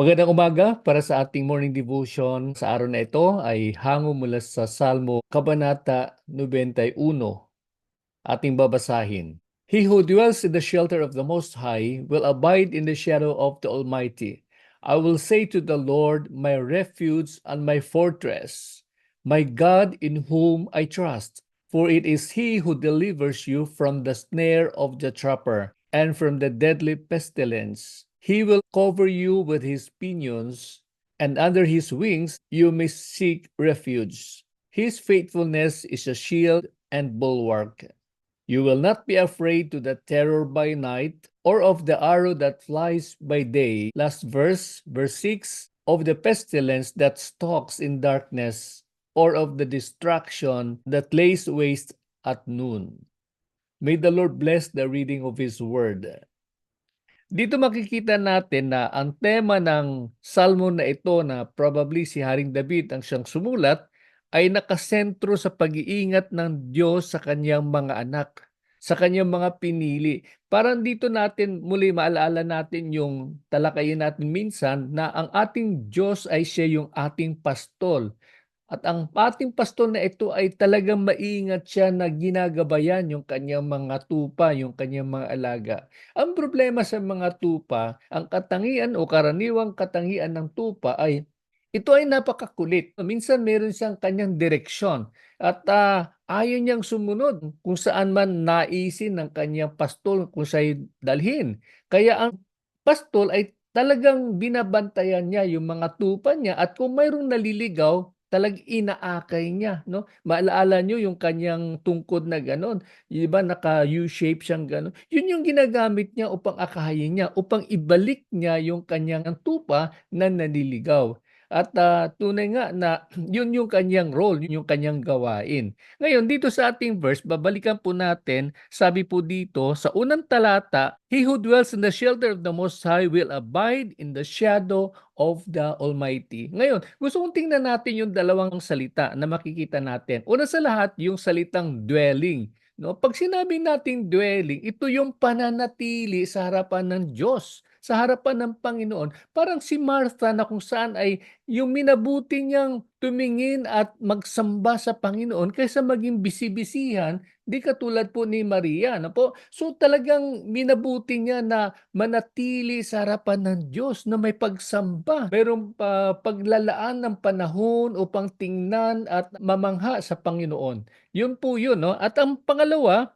Magandang umaga para sa ating morning devotion sa araw na ito ay hango mula sa Salmo Kabanata 91. Ating babasahin. He who dwells in the shelter of the Most High will abide in the shadow of the Almighty. I will say to the Lord, my refuge and my fortress, my God in whom I trust. For it is he who delivers you from the snare of the trapper and from the deadly pestilence. He will cover you with his pinions, and under his wings you may seek refuge. His faithfulness is a shield and bulwark. You will not be afraid to the terror by night, or of the arrow that flies by day. Last verse, verse 6 of the pestilence that stalks in darkness, or of the destruction that lays waste at noon. May the Lord bless the reading of His word. Dito makikita natin na ang tema ng salmo na ito na probably si Haring David ang siyang sumulat ay nakasentro sa pag-iingat ng Diyos sa kanyang mga anak, sa kanyang mga pinili. Parang dito natin muli maalala natin yung talakayin natin minsan na ang ating Diyos ay siya yung ating pastol. At ang ating pastol na ito ay talagang maingat siya na ginagabayan yung kanyang mga tupa, yung kanyang mga alaga. Ang problema sa mga tupa, ang katangian o karaniwang katangian ng tupa ay ito ay napakakulit. Minsan meron siyang kanyang direksyon at uh, ayaw niyang sumunod kung saan man naisin ng kanyang pastol kung sa'y dalhin. Kaya ang pastol ay talagang binabantayan niya yung mga tupa niya at kung mayroong naliligaw, talag inaakay niya, no? Maalaala niyo yung kanyang tungkod na gano'n, 'di ba naka U-shape siyang gano'n. Yun yung ginagamit niya upang akayin niya, upang ibalik niya yung kanyang tupa na nanliligaw. At uh, tunay nga na yun yung kanyang role, yun yung kanyang gawain. Ngayon, dito sa ating verse, babalikan po natin, sabi po dito sa unang talata, He who dwells in the shelter of the Most High will abide in the shadow of the Almighty. Ngayon, gusto kong tingnan natin yung dalawang salita na makikita natin. Una sa lahat, yung salitang dwelling. No? Pag sinabi nating dwelling, ito yung pananatili sa harapan ng Diyos sa harapan ng Panginoon. Parang si Martha na kung saan ay yung minabuti niyang tumingin at magsamba sa Panginoon kaysa maging bisibisihan, di katulad po ni Maria. No po? So talagang minabuti niya na manatili sa harapan ng Diyos na may pagsamba. Mayroong uh, paglalaan ng panahon upang tingnan at mamangha sa Panginoon. Yun po yun. No? At ang pangalawa,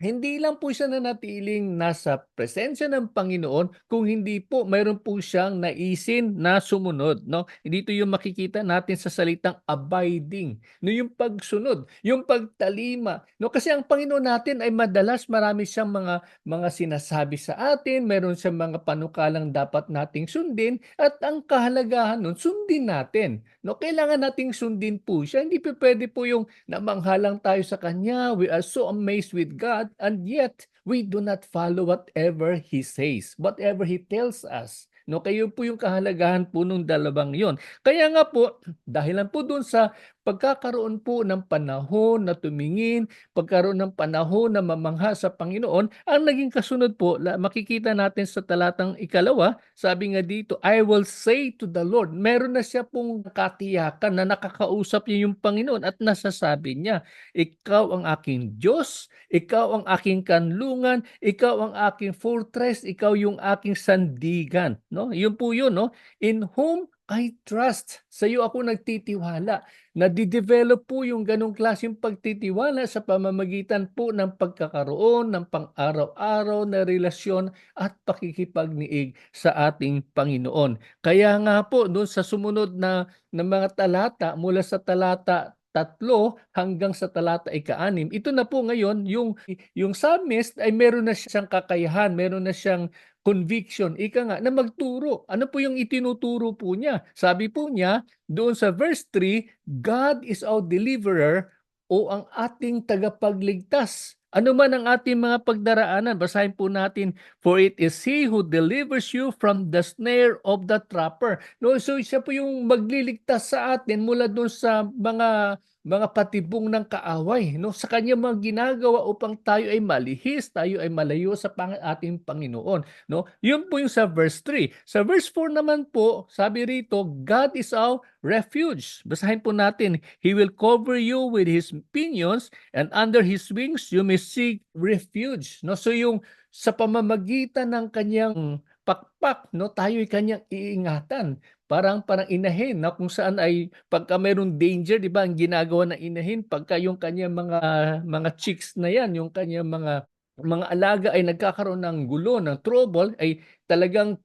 hindi lang po siya nanatiling nasa presensya ng Panginoon kung hindi po mayroon po siyang naisin na sumunod no? Dito yung makikita natin sa salitang abiding no? Yung pagsunod yung pagtalima no? Kasi ang Panginoon natin ay madalas marami siyang mga mga sinasabi sa atin mayroon siyang mga panukalang dapat nating sundin at ang kahalagahan nun sundin natin no? Kailangan nating sundin po siya. Hindi pa pwede po yung namanghalang tayo sa kanya we are so amazed with God and yet we do not follow whatever He says, whatever He tells us. No, kayo po yung kahalagahan po nung dalawang yon. Kaya nga po, dahilan po dun sa pagkakaroon po ng panahon na tumingin, pagkaroon ng panahon na mamangha sa Panginoon, ang naging kasunod po, makikita natin sa talatang ikalawa, sabi nga dito, I will say to the Lord, meron na siya pong katiyakan na nakakausap niya yung Panginoon at nasasabi niya, ikaw ang aking Diyos, ikaw ang aking kanlungan, ikaw ang aking fortress, ikaw yung aking sandigan. No? Yun po yun, no? In whom I trust. Sa iyo ako nagtitiwala. Nadidevelop po yung ganong klaseng pagtitiwala sa pamamagitan po ng pagkakaroon ng pang-araw-araw na relasyon at pakikipagniig sa ating Panginoon. Kaya nga po doon sa sumunod na, na mga talata mula sa talata tatlo hanggang sa talata ika-anim. Ito na po ngayon, yung, yung psalmist ay meron na siyang kakayahan, meron na siyang conviction, ika nga, na magturo. Ano po yung itinuturo po niya? Sabi po niya, doon sa verse 3, God is our deliverer o ang ating tagapagligtas. Ano man ang ating mga pagdaraanan, basahin po natin, For it is He who delivers you from the snare of the trapper. No, so siya po yung magliligtas sa atin mula doon sa mga mga patibong ng kaaway, no? Sa kanyang mga ginagawa upang tayo ay malihis, tayo ay malayo sa pang ating Panginoon, no? Yun po yung sa verse 3. Sa verse 4 naman po, sabi rito, God is our refuge. Basahin po natin, He will cover you with His pinions and under His wings you may seek refuge. No? So yung sa pamamagitan ng kanyang pakpak, no, tayo ay kanyang iingatan. Parang parang inahin na kung saan ay pagka mayroong danger, 'di ba, ang ginagawa ng inahin pagka yung kanyang mga mga chicks na 'yan, yung kanyang mga mga alaga ay nagkakaroon ng gulo, ng trouble, ay talagang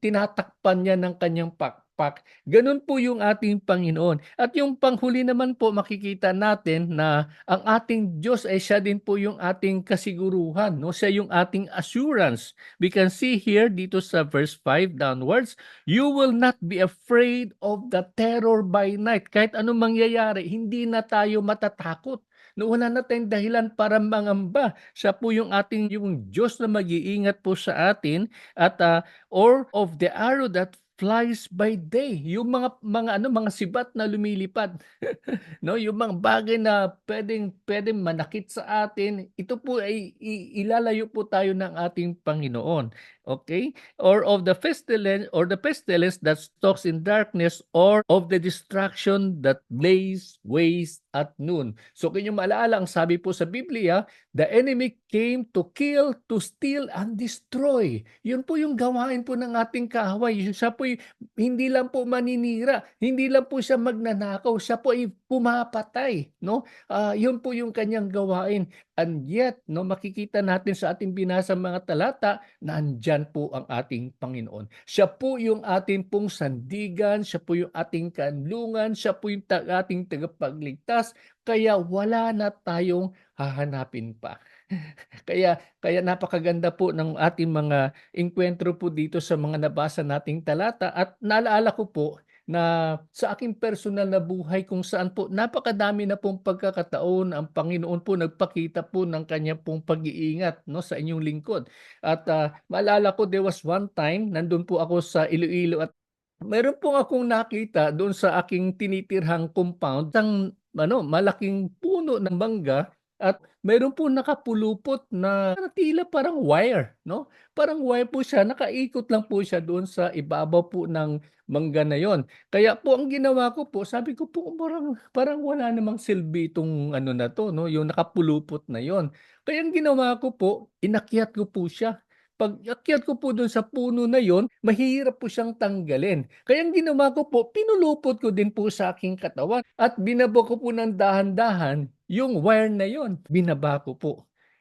tinatakpan niya ng kanyang pak pakpak. Ganun po yung ating Panginoon. At yung panghuli naman po makikita natin na ang ating Diyos ay siya din po yung ating kasiguruhan, no? Siya yung ating assurance. We can see here dito sa verse 5 downwards, you will not be afraid of the terror by night. Kahit anong mangyayari, hindi na tayo matatakot no wala na tayong dahilan para mangamba. Siya po yung ating yung Diyos na mag-iingat po sa atin at uh, or of the arrow that flies by day. Yung mga mga ano mga sibat na lumilipad. no, yung mga bagay na pwedeng pwedeng manakit sa atin, ito po ay ilalayo po tayo ng ating Panginoon. Okay? Or of the pestilence or the pestilence that stalks in darkness or of the destruction that lays waste at noon. So kung maalala, ang sabi po sa Biblia, the enemy came to kill, to steal, and destroy. Yun po yung gawain po ng ating kaaway. Siya po hindi lang po maninira, hindi lang po siya magnanakaw, siya po ay pumapatay. No? Uh, yun po yung kanyang gawain. And yet, no, makikita natin sa ating binasa mga talata, nandyan po ang ating Panginoon. Siya po yung ating pong sandigan, siya po yung ating kanlungan, siya po yung ating tagapagligtas, kaya wala na tayong hahanapin pa. kaya kaya napakaganda po ng ating mga engkwentro po dito sa mga nabasa nating talata at naalala ko po na sa aking personal na buhay kung saan po napakadami na pong pagkakataon ang Panginoon po nagpakita po ng kanya pong pag-iingat no sa inyong lingkod. At uh, maalala ko there was one time nandun po ako sa Iloilo at meron po akong nakita doon sa aking tinitirhang compound isang ano malaking puno ng mangga at mayroon po nakapulupot na tila parang wire, no? Parang wire po siya, nakaikot lang po siya doon sa ibabaw po ng mangga na yon. Kaya po ang ginawa ko po, sabi ko po parang parang wala namang silbi itong ano na to, no? Yung nakapulupot na yon. Kaya ang ginawa ko po, inakyat ko po siya pag akyat ko po doon sa puno na yon, mahirap po siyang tanggalin. Kaya ang ginawa ko po, pinulupot ko din po sa aking katawan at binaba ko po ng dahan-dahan yung wire na yon. Binaba ko po.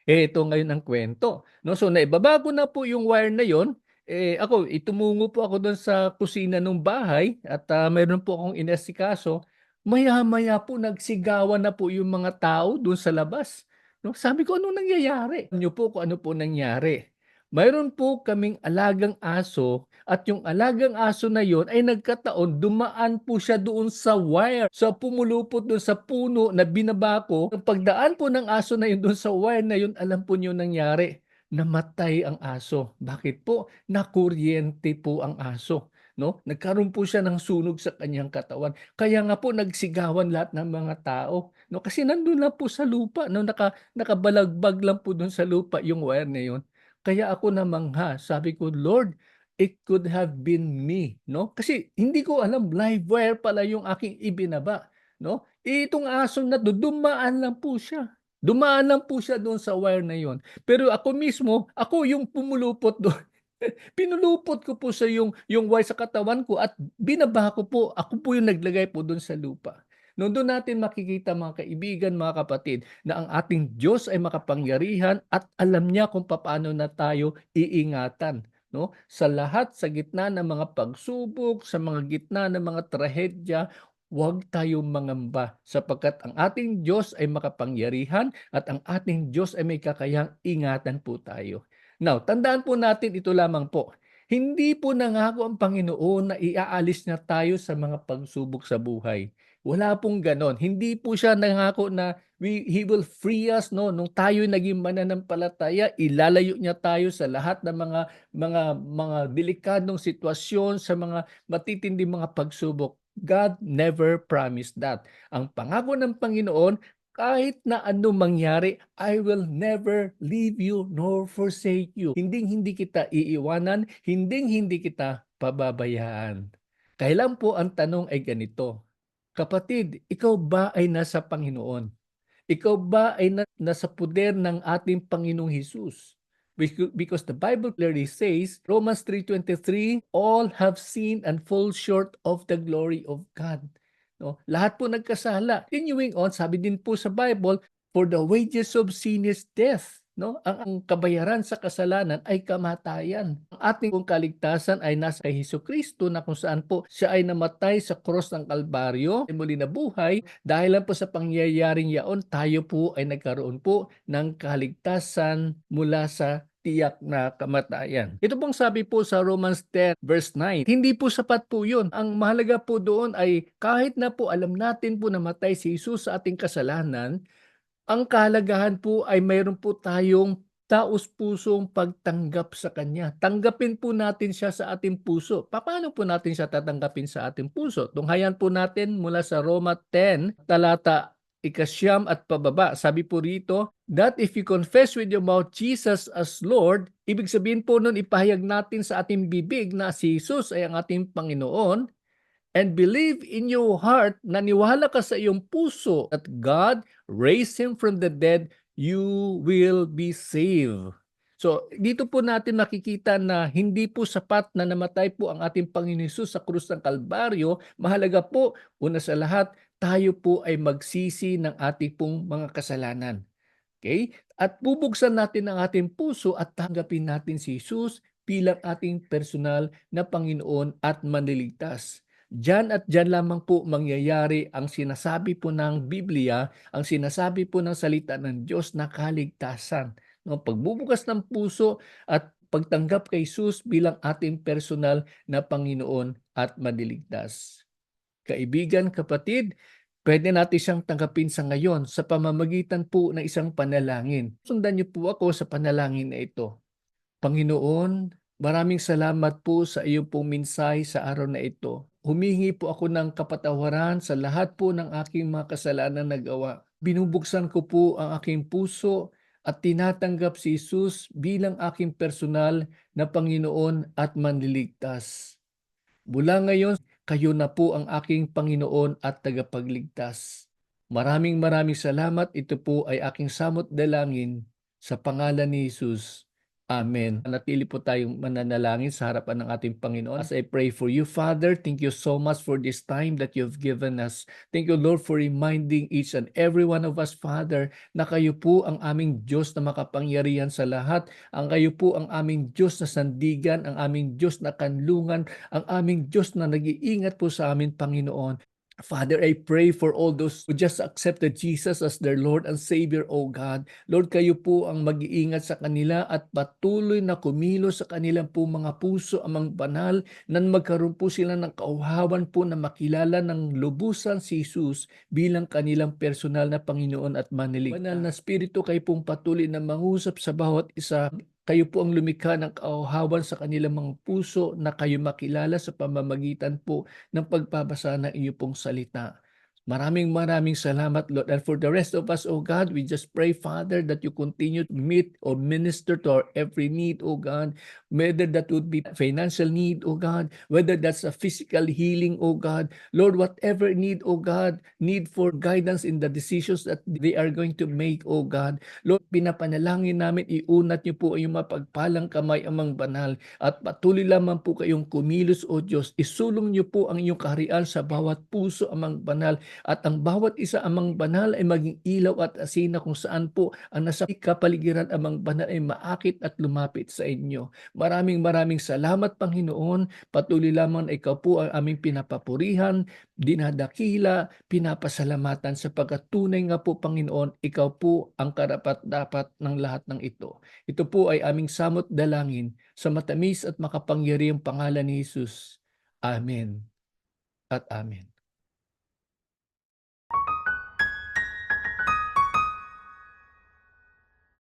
Eh, ito ngayon ang kwento. No? So, naibaba ko na po yung wire na yon. Eh, ako, itumungo po ako doon sa kusina ng bahay at uh, mayroon po akong inesikaso. Maya-maya po nagsigawan na po yung mga tao doon sa labas. No? Sabi ko, ano nangyayari? Ano po kung ano po nangyari? Mayroon po kaming alagang aso at yung alagang aso na yon ay nagkataon dumaan po siya doon sa wire. So pumulupot doon sa puno na binaba ko. Ang pagdaan po ng aso na yun doon sa wire na yun, alam po niyo nangyari. Namatay ang aso. Bakit po? Nakuryente po ang aso no? Nagkaroon po siya ng sunog sa kanyang katawan. Kaya nga po nagsigawan lahat ng mga tao, no? Kasi nandoon lang po sa lupa, no? Naka nakabalagbag lang po doon sa lupa yung wire na 'yon. Kaya ako namangha, sabi ko, Lord, it could have been me, no? Kasi hindi ko alam live wire pala yung aking ibinaba, no? Itong aso na to, dumaan lang po siya. Dumaan lang po siya doon sa wire na yon. Pero ako mismo, ako yung pumulupot doon. Pinulupot ko po sa yung yung wire sa katawan ko at binaba ko po. Ako po yung naglagay po doon sa lupa. No, doon natin makikita mga kaibigan, mga kapatid, na ang ating Diyos ay makapangyarihan at alam niya kung paano na tayo iingatan. No? Sa lahat, sa gitna ng mga pagsubok, sa mga gitna ng mga trahedya, huwag tayong mangamba sapagkat ang ating Diyos ay makapangyarihan at ang ating Diyos ay may kakayang ingatan po tayo. Now, tandaan po natin ito lamang po. Hindi po nangako ang Panginoon na iaalis na tayo sa mga pagsubok sa buhay. Wala pong ganon. Hindi po siya nangako na we, He will free us. No? Nung tayo naging mananampalataya, ilalayo niya tayo sa lahat ng mga, mga, mga delikadong sitwasyon, sa mga matitinding mga pagsubok. God never promised that. Ang pangako ng Panginoon, kahit na ano mangyari, I will never leave you nor forsake you. Hinding hindi kita iiwanan, hinding hindi kita pababayaan. Kailan po ang tanong ay ganito, Kapatid, ikaw ba ay nasa Panginoon? Ikaw ba ay na, nasa puder ng ating Panginoong Hesus? Becau- Because the Bible clearly says, Romans 3.23, all have sinned and fall short of the glory of God. No? Lahat po nagkasala. Continuing on, sabi din po sa Bible, for the wages of sin is death. No? Ang, ang kabayaran sa kasalanan ay kamatayan. Ang ating kaligtasan ay nasa kay Hesus Kristo na kung saan po siya ay namatay sa cross ng Kalbaryo, ay muli na buhay, dahil lang po sa pangyayaring yaon, tayo po ay nagkaroon po ng kaligtasan mula sa tiyak na kamatayan. Ito pong sabi po sa Romans 10 verse 9, hindi po sapat po yun. Ang mahalaga po doon ay kahit na po alam natin po namatay si Jesus sa ating kasalanan, ang kahalagahan po ay mayroon po tayong taus-pusong pagtanggap sa Kanya. Tanggapin po natin siya sa ating puso. Paano po natin siya tatanggapin sa ating puso? Tunghayan po natin mula sa Roma 10, talata ikasyam at pababa. Sabi po rito, that if you confess with your mouth Jesus as Lord, ibig sabihin po nun ipahayag natin sa ating bibig na si Jesus ay ang ating Panginoon, and believe in your heart, naniwala ka sa iyong puso that God raised Him from the dead, you will be saved. So, dito po natin nakikita na hindi po sapat na namatay po ang ating Panginoon Hesus sa krus ng Kalbaryo. Mahalaga po, una sa lahat, tayo po ay magsisi ng ating pong mga kasalanan. Okay? At bubuksan natin ang ating puso at tanggapin natin si Jesus bilang ating personal na Panginoon at manliligtas. Diyan at diyan lamang po mangyayari ang sinasabi po ng Biblia, ang sinasabi po ng salita ng Diyos na kaligtasan. No, pagbubukas ng puso at pagtanggap kay Jesus bilang ating personal na Panginoon at madiligtas. Kaibigan, kapatid, pwede natin siyang tanggapin sa ngayon sa pamamagitan po ng isang panalangin. Sundan niyo po ako sa panalangin na ito. Panginoon, maraming salamat po sa iyong pong mensahe sa araw na ito. Humingi po ako ng kapatawaran sa lahat po ng aking mga kasalanan na gawa. Binubuksan ko po ang aking puso at tinatanggap si Jesus bilang aking personal na Panginoon at manliligtas. Mula ngayon, kayo na po ang aking Panginoon at tagapagligtas. Maraming maraming salamat. Ito po ay aking samot dalangin sa pangalan ni Jesus. Amen. Natili po tayong mananalangin sa harapan ng ating Panginoon. As I pray for you, Father, thank you so much for this time that you've given us. Thank you, Lord, for reminding each and every one of us, Father, na kayo po ang aming Diyos na makapangyarihan sa lahat. Ang kayo po ang aming Diyos na sandigan, ang aming Diyos na kanlungan, ang aming Diyos na nag-iingat po sa amin, Panginoon. Father, I pray for all those who just accepted Jesus as their Lord and Savior, O God. Lord, kayo po ang mag-iingat sa kanila at patuloy na kumilos sa kanilang po mga puso amang banal na magkaroon po sila ng kauhawan po na makilala ng lubusan si Jesus bilang kanilang personal na Panginoon at maniligtas. Banal na Spirito, kayo pong patuloy na mangusap sa bawat isa kayo po ang lumikha ng kauhawan sa kanilang mga puso na kayo makilala sa pamamagitan po ng pagbabasa ng iyo pong salita. Maraming maraming salamat, Lord. And for the rest of us, oh God, we just pray, Father, that you continue to meet or minister to our every need, oh God. Whether that would be financial need, oh God. Whether that's a physical healing, oh God. Lord, whatever need, oh God, need for guidance in the decisions that they are going to make, oh God. Lord, pinapanalangin namin, iunat niyo po ang mapagpalang kamay amang banal at patuloy lamang po kayong kumilos, O Diyos. Isulong niyo po ang iyong kaharian sa bawat puso amang banal at ang bawat isa amang banal ay maging ilaw at asina kung saan po ang nasa kapaligiran amang banal ay maakit at lumapit sa inyo. Maraming maraming salamat Panginoon. Patuloy lamang na ikaw po ang aming pinapapurihan, dinadakila, pinapasalamatan sapagkat tunay nga po Panginoon, ikaw po ang karapat-dapat ng lahat ng ito. Ito po ay aming samot dalangin sa matamis at makapangyarihang pangalan ni Jesus. Amen at Amen.